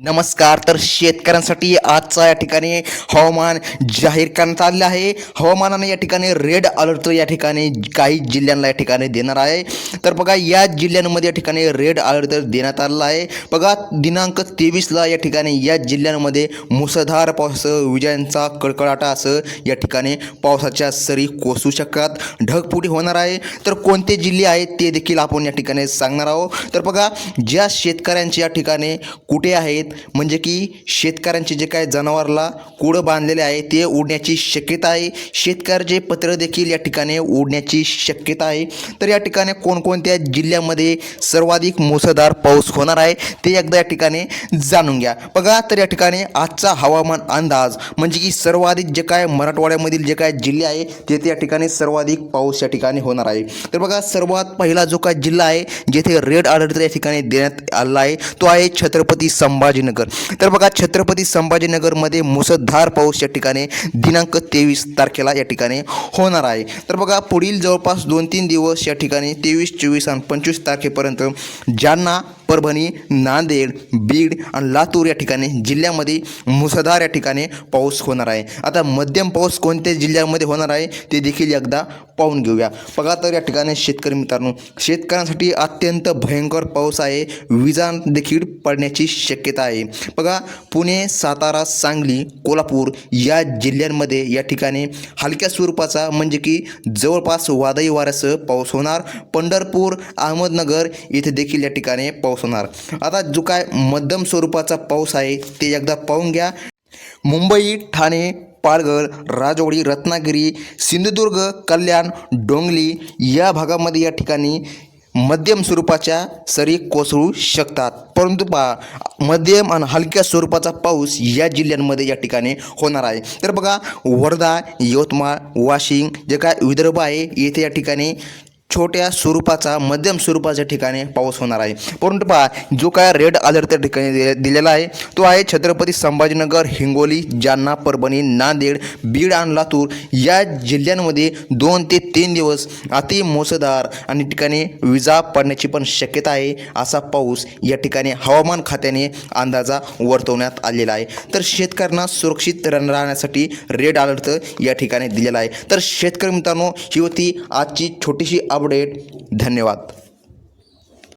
नमस्कार तर शेतकऱ्यांसाठी आजचा या ठिकाणी हवामान जाहीर करण्यात आलेलं आहे. हवामानाने या ठिकाणी रेड अलर्ट या ठिकाणी काही जिल्ह्यांना या ठिकाणी देणार आहे. तर बघा या जिल्ह्यांमध्ये या ठिकाणी रेड अलर्ट देण्यात आलेला आहे. बघा दिनांक तेवीसला या ठिकाणी या जिल्ह्यांमध्ये मुसळधार पावसासह विजांचा कडकडाटा असं या ठिकाणी पावसाच्या सरी कोसू शकतात. ढगपुटी होणार आहे. तर कोणते जिल्हे आहेत ते देखील आपण या ठिकाणी सांगणार आहोत. तर बघा ज्या शेतकऱ्यांच्या या ठिकाणी कुठे आहेत म्हणजे की शेतकऱ्यांचे जे काय जनावरला कुडं बांधलेले आहे ते उडण्याची शक्यता आहे. शेतकऱ्याचे पत्र देखील या ठिकाणी उडण्याची शक्यता आहे. तर या ठिकाणी कोणकोणत्या जिल्ह्यामध्ये सर्वाधिक मुसळधार पाऊस होणार आहे ते एकदा या ठिकाणी जाणून घ्या. बघा तर या ठिकाणी आजचा हवामान अंदाज म्हणजे की सर्वाधिक जे काय मराठवाड्यामधील जे काय जिल्हे आहे तेथे या ठिकाणी सर्वाधिक पाऊस या ठिकाणी होणार आहे. तर बघा सर्वात पहिला जो काय जिल्हा आहे जेथे रेड अलर्ट या ठिकाणी देण्यात आला आहे तो आहे छत्रपती संभाजी संभाजीनगर. तर बघा छत्रपती संभाजीनगरमध्ये मुसळधार पाऊस या ठिकाणी दिनांक तेवीस तारखेला या ठिकाणी होणार आहे. तर बघा पुढील जवळपास दोन तीन दिवस या ठिकाणी तेवीस चोवीस आणि पंचवीस तारखेपर्यंत जालना परभणी नांदेड बीड आणि लातूर या ठिकाणी जिल्ह्यामध्ये मुसळधार या ठिकाणी पाऊस होणार आहे. आता मध्यम पाऊस कोणत्या जिल्ह्यामध्ये होणार आहे ते देखील एकदा पाहून घेऊया. बघा तर या ठिकाणी शेतकरी मित्रांनो शेतकऱ्यांसाठी अत्यंत भयंकर पाऊस आहे. विजा देखील पडण्याची शक्यता आहे. बघा पुणे सातारा सांगली कोल्हापूर या जिल्ह्यांमध्ये या ठिकाणी हलक्या स्वरूपाचा म्हणजे की जवळपास वादळी वाऱ्यासह पाऊस होणार. पंढरपूर अहमदनगर इथे देखील या ठिकाणी पाऊस होणार. आता जो काय मध्यम स्वरूपाचा पाऊस आहे ते एकदा पाहून घ्या. मुंबई ठाणे पालघर राजवाडी रत्नागिरी सिंधुदुर्ग कल्याण डोंगली या भागामध्ये या ठिकाणी मध्यम स्वरूपाच्या सरी कोसळू शकतात. परंतु पहा मध्यम आणि हलक्या स्वरूपाचा पाऊस या जिल्ह्यांमध्ये या ठिकाणी होणार आहे. तर बघा वर्धा यवतमाळ वाशिम जे काय विदर्भ आहे येथे या ठिकाणी छोट्या स्वरूपाचा मध्यम स्वरूपाच्या ठिकाणी पाऊस होणार आहे. परंतु पहा जो काय रेड अलर्ट त्या ठिकाणी दिले दिलेला आहे तो आहे छत्रपती संभाजीनगर हिंगोली जालना परभणी नांदेड बीड आणि लातूर. या जिल्ह्यांमध्ये दोन ते तीन दिवस अति मुसळधार आणि ठिकाणी विजा पडण्याची पण शक्यता आहे असा पाऊस या ठिकाणी हवामान खात्याने अंदाजा वर्तवण्यात आलेला आहे. तर शेतकऱ्यांना सुरक्षित राहण्यासाठी रेड अलर्ट या ठिकाणी दिलेला आहे. तर शेतकरी मित्रांनो ही होती आजची छोटीशी अपडेट धन्यवाद.